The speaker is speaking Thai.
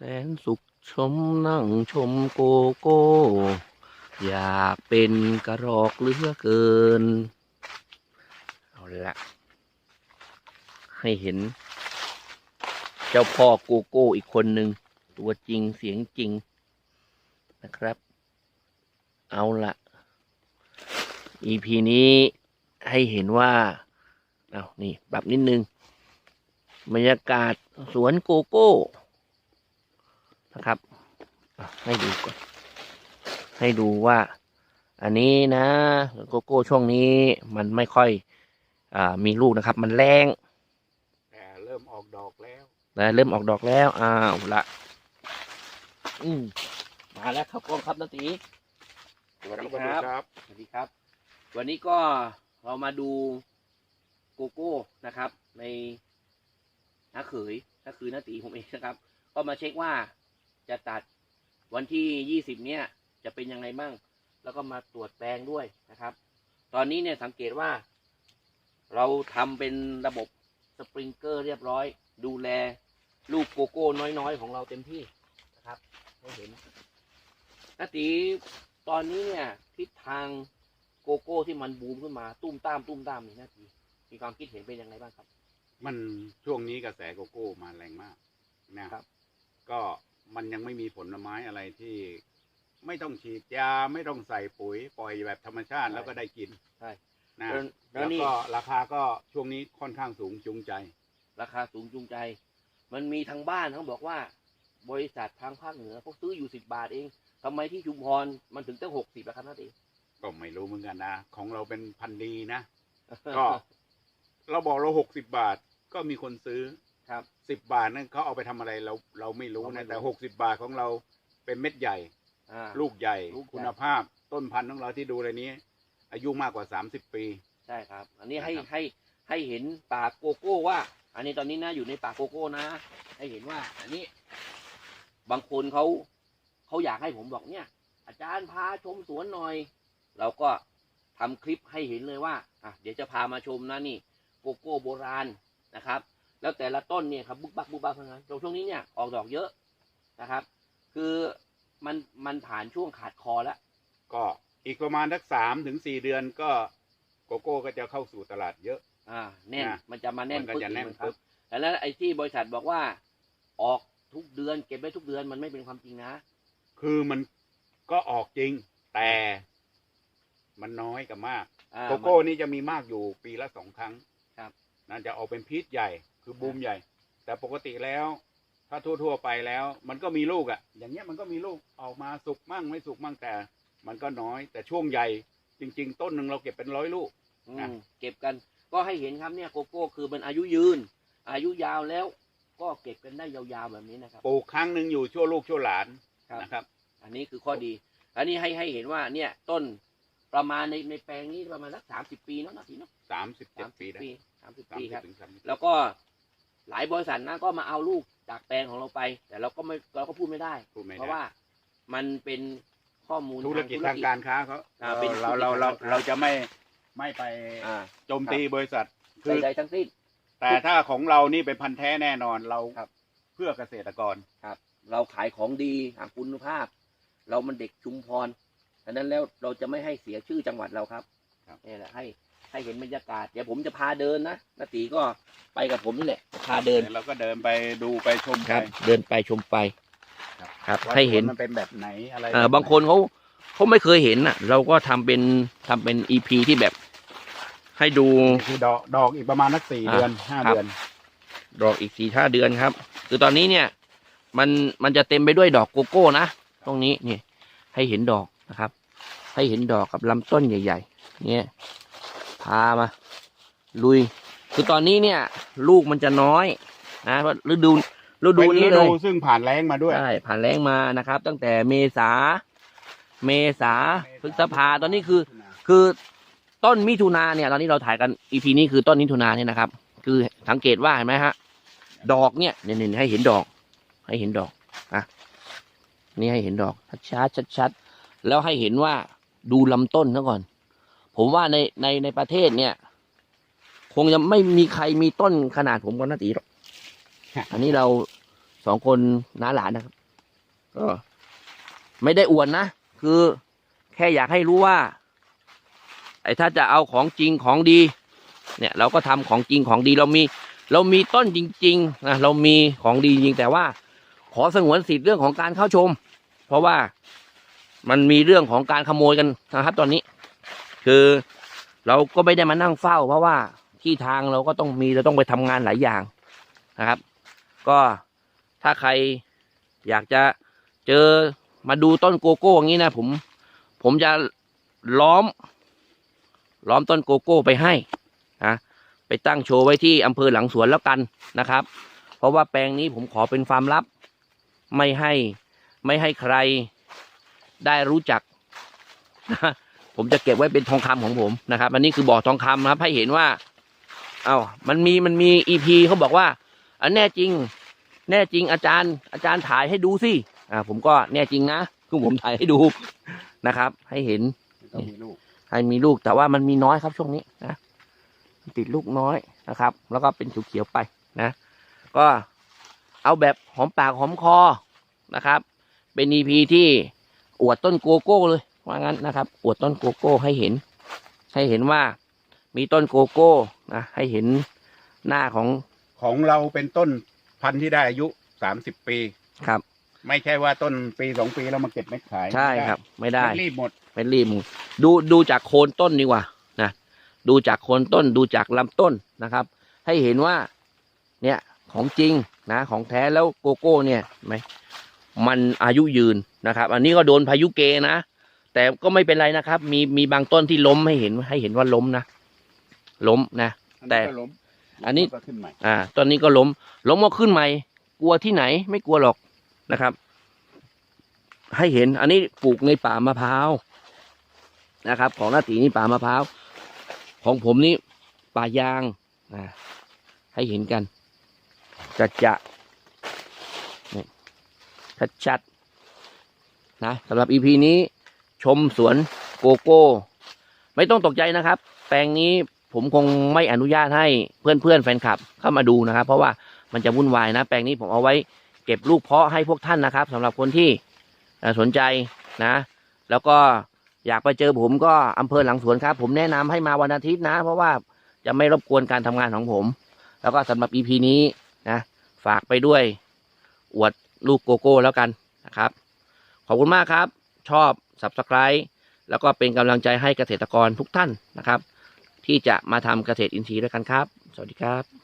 แสนสุขชมนั่งชมโกโก้ อยากเป็นกระรอกเหลือเกิน เอาละให้เห็น เจ้าพ่อโกโก้อีกคนหนึ่ง ตัวจริงเสียงจริงนะครับ เอาละ EP นี้ให้เห็นว่า เอานี่ปรับนิดนึง บรรยากาศสวนโกโก้ นะครับอะให้ดูก่อนให้ดูว่า อันนี้นะสวนโกโก้ช่วงนี้มันไม่ค่อยอ่ามีลูกนะครับ มันแรงแต่เริ่มออกดอกแล้วนะเริ่มออกดอกแล้วอ้าวละอืมมาแล้วครับกล้องครับนาตีสวัสดีครับครับสวัสดีครับ วันนี้ก็เรามาดูโกโก้นะครับ ในน้าเขยก็คือน้าตีผมเองนะครับ ก็มาเช็คว่า จะตัดวันที่ยี่สิบเนี่ยจะเป็นยังไงบ้าง แล้วก็มาตรวจแปลงด้วยนะครับ ตอนนี้เนี่ยสังเกตว่า เราทำเป็นระบบสปริงเกอร์เรียบร้อย ดูแลลูกโกโก้น้อยๆ ของเราเต็มที่นะครับให้เห็นนาตีตอนนี้เนี่ยทิศทางโกโก้ที่มันบูมขึ้นมาตุ้มตามตุ้มตามนี่นาตีมีความคิดเห็นเป็นยังไงบ้างครับ มันช่วงนี้กระแสโกโก้มาแรงมากนะครับ ก็ มันยังไม่มีผลไม้อะไรที่ ไม่ต้องฉีดยาไม่ต้องใส่ปุ๋ย ปล่อยแบบธรรมชาติใช่แล้วก็ได้กินใช่ นะแล้วแล้แล้ววนี่ ก็ราคาก็ช่วงนี้ค่อนข้างสูงจูงใจ ราคาสูงจูงใจ มันมีทางบ้านเขาบอกว่า บริษัททางภาคเหนือเขาซื้ออยู่สิบบาทเองทำไมที่ชุมพรมันถึงตั้งหกสิบแล้วครับนาตีก็ไม่รู้เหมือนกันนะ ของเราเป็นพันธุ์ดีนะ ก็ เราบอกเราหกสิบบาทก็มีคนซื้อ ครับ สิบบาทนั่นเขาเอาไปทำอะไรเราเราไม่รู้เราไม่นะ รู้ แต่หกสิบาทของเราเป็นเม็ดใหญ่ อ่า ลูกใหญ่ ลูกใหญ่ คุณภาพต้นพันธุ์ของเราที่ดูอะไรนี้ อายุมากกว่าสามสิบปี ใช่ครับ อันนี้ให้นะครับ ให้ให้เห็นป่าโกโก้ว่า อันนี้ตอนนี้นะอยู่ในป่าโกโก้นะ ให้เห็นว่า อันนี้ บางคนเขาเขาอยากให้ผมบอกเนี่ย อาจารย์พาชมสวนหน่อย เราก็ทำคลิปให้เห็นเลยว่าอะเดี๋ยวจะพามาชมนะนี่ โกโก้โบราณนะครับ แล้วแต่ละต้นเนี่ยครับบุกบักบุกบักทั้งนั้นช่วงนี้เนี่ยออกดอกเยอะนะครับ คือมันมันผ่านช่วงขาดคอแล้วก็อีกประมาณสักสามถึงสี่เดือนก็โกโก้ก็จะเข้าสู่ตลาดเยอะ อ่าแน่นนะมันจะมาแน่นมันก็ปึ๊กจะแน่นอีกครับปึ๊กแล้วไอ้ที่บริษัทบอกว่า ออกทุกเดือนเก็บไว้ทุกเดือนมันไม่เป็นความจริงนะ คือมันก็ออกจริง แต่มันน้อยกับมาก อ่าโกโก้นี่จะมีมากอยู่ปีละสองครั้งครับ นั่นจะออกเป็นพีชใหญ่ คือบูมใหญ่ แต่ปกติแล้ว ถ้าทั่ว ๆ ไปแล้ว มันก็มีลูกอะ่ะ อย่างเงี้ยมันก็มีลูกออกมาสุกมั่งไม่สุกมั่งแต่ มันก็น้อย แต่ช่วงใหญ่จริง ๆ ต้นหนึ่งเราเก็บเป็นร้อยลูก อืนะมเก็บกัน ก็ให้เห็นครับเนี่ยโกโก้คือมันอายุยืน อายุยาวแล้ว ก็เก็บกันได้ยาวๆแบบนี้นะครับ ปลูกครั้งหนึ่งอยู่ชั่วลูกชั่วหลานครับ นะครับ อันนี้คือข้อดี อันนี้ให้ให้เห็นว่าเนี่ยต้นประมาณในในแปลงนี้ประมาณสักสามสิบปีเนาะนะพี่เนาะสามสิบเจ็สาดมปีสิบได้ปีสามสิบสามปีสิบครับ ถึงสามสิบแล้วก็ หลายบริษัทนะก็มาเอาลูกจากแปลงของเราไป แต่เราก็ไม่เราก็พูดไม่ได้ พูดไม่เพราะได้ว่ามันเป็นข้อมูลธุรกิจทางการค้าเขาอ่าเป็นเราธุรกิจเราเราทางการค้าเราจะไม่ไม่ไปอ่าโจมตีบริษัท คือใดๆทั้งสิ้น แต่ถ้าของเรานี่เป็นพันธุ์แท้แน่นอนเราครับ เพื่อเกษตรกร ครับเราขายของดีหาคุณภาพ เรามันเด็กชุมพรดังนั้นแล้วเราจะไม่ให้เสียชื่อจังหวัดเราครับครับ นี่แหละให้ ให้เห็นบรรยากาศ เดี๋ยวผมจะพาเดินนะนาตีก็ไปกับผมนี่แหละพาเดิน เราก็เดินไปดูไปชมคไปรับ เดินไปชมไปครับครับว่าให้เห็นสวมันเป็นแบบไหนอะไรเอ่อแบบไหบางคนเขาเขาไม่เคยเห็นอะ เราก็ทำเป็นทำเป็นอีพีที่แบบ ให้ดูคือดอกดอกอีกประมาณนักสี่อ่าเดือนห้าครับเดือน ดอกอีกสี่ห้าเดือนครับ คือตอนนี้เนี่ย มันมันจะเต็มไปด้วยดอกโกโก้นะตรงนี้นี่ให้เห็นดอกนะครับ ให้เห็นดอกกับลำต้นใหญ่ ๆ เนี่ย พามาลุย คือตอนนี้เนี่ย ลูกมันจะน้อยนะเพราะฤดูฤดูเป็นนี้ฤเลดูยซึ่งผ่านแล้งมาด้วยใช่ผ่านแรงมานะครับ ตั้งแต่เมษา เมษาพฤษภาตอนนี้คือ คือต้นมิถุนาเนี่ย ตอนนี้เราถ่ายกันอีพีนี้คือต้นมิถุนาเนี่ยนะครับ คือสังเกตว่าเห็นไหมฮะ ดอกเนี่ยเนี่ยเนี่ยให้เห็นดอก ให้เห็นดอกอะนี่ให้เห็นดอกชัดชัดชัดๆแล้วให้เห็นว่าดูลำต้นซะก่อน ผมว่าในในในประเทศเนี่ย คงจะไม่มีใครมีต้นขนาดผมกับนาตีหรอกฮะอันนี้เราสองคนน้าหลานนะครับ ก็ ไม่ได้อวดนะ คือแค่อยากให้รู้ว่า ไอ้ถ้าจะเอาของจริงของดี เนี่ย เราก็ทำของจริงของดีเรามี เรามีต้นจริงๆนะเรามีของดีจริงแต่ว่า ขอสงวนสิทธิ์เรื่องของการเข้าชม เพราะว่ามันมีเรื่องของการขโมยกันนะครับตอนนี้ คือเราก็ไม่ได้มานั่งเฝ้า เพราะว่าที่ทางเราก็ต้องมีเราต้องไปทำงานหลายอย่างนะครับ ก็ถ้าใครอยากจะเจอมาดูต้นโกโก้อย่างนี้นะผม ผมจะล้อม ล้อมต้นโกโก้ไปให้นะไปตั้งโชว์ไว้ที่อำเภอหลังสวนแล้วกันนะครับ เพราะว่าแปลงนี้ผมขอเป็นความลับ ไม่ให้ไม่ให้ใครได้รู้จักนะ ผมจะเก็บไว้เป็นทองคำของผมนะครับ อันนี้คือบ่อทองคำนะครับ ให้เห็นว่า เอา้ามันมีมันมีอีพีเขาบอกว่าอันแน่จริง แน่จริงอาจารย์ อาจารย์ถ่ายให้ดูสิอ่า ผมก็แน่จริงนะคือผมถ่ายให้ดูนะครับ ให้เห็นต้มีลูกให้มีลูกแต่ว่ามันมีน้อยครับช่วงนี้นะติดลูกน้อยนะครับ แล้วก็เป็นเขียวๆไปนะ ก็เอาแบบหอมปากหอมคอนะครับ เป็นอีพีที่อวดต้นโกโก้เลย ว่างั้นนะครับอวดต้นโกโก้ให้เห็น ให้เห็นว่ามีต้นโกโก้นะให้เห็นหน้าของของเราเป็นต้นพันธุ์ที่ได้อายุสามสิบปีครับ ไม่ใช่ว่าต้นปีสองปีแล้วมาเก็บเม็ดขายใช่ครับ ไม่ได้ไม่รีบหมดเป็นรีบดูดูจากโคนต้นดีกว่านะดูจากโคนต้นดูจากลำต้นนะครับ ให้เห็นว่าเนี่ยของจริงนะของแท้แล้วโกโก้เนี่ยเห็นไหมมันอายุยืนนะครับ อันนี้ก็โดนพายุเกนะ แต่ก็ไม่เป็นไรนะครับ มีมีบางต้นที่ล้มให้เห็นให้เห็นว่าล้มนะล้มนะ แต่ก็ล้มอันนี้ก็ขึ้นใหม่อ่า ตอนนี้ก็ล้ม ล้มก็ขึ้นใหม่ กลัวที่ไหนไม่กลัวหรอกนะครับ ให้เห็น อันนี้ปลูกในป่ามะพร้าวนะครับ ของนาตีนี่ป่ามะพร้าวของผมนี่ป่ายางอ่าให้เห็นกันจะจะนี่ชัดๆนะสำหรับอีพีนี้ ชมสวนโกโก้ ไม่ต้องตกใจนะครับ แปลงนี้ผมคงไม่อนุญาตให้เพื่อนเพื่อนๆแฟนคลับเข้ามาดูนะครับ เพราะว่ามันจะวุ่นวายนะ แปลงนี้ผมเอาไว้เก็บลูกเพาะให้พวกท่านนะครับสำหรับคนที่สนใจนะ แล้วก็อยากไปเจอผมก็อำเภอหลังสวนครับ ผมแนะนำให้มาวันอาทิตย์นะ เพราะว่าจะไม่รบกวนการทำงานของผม แล้วก็สำหรับ EP นี้นะฝากไปด้วยอวดลูกโกโก้แล้วกันนะครับ ขอบคุณมากครับ ชอบ Subscribe แล้วก็เป็นกำลังใจให้เกษตรกรทุกท่านนะครับ ที่จะมาทำเกษตรอินทรีย์ด้วยกันครับ สวัสดีครับ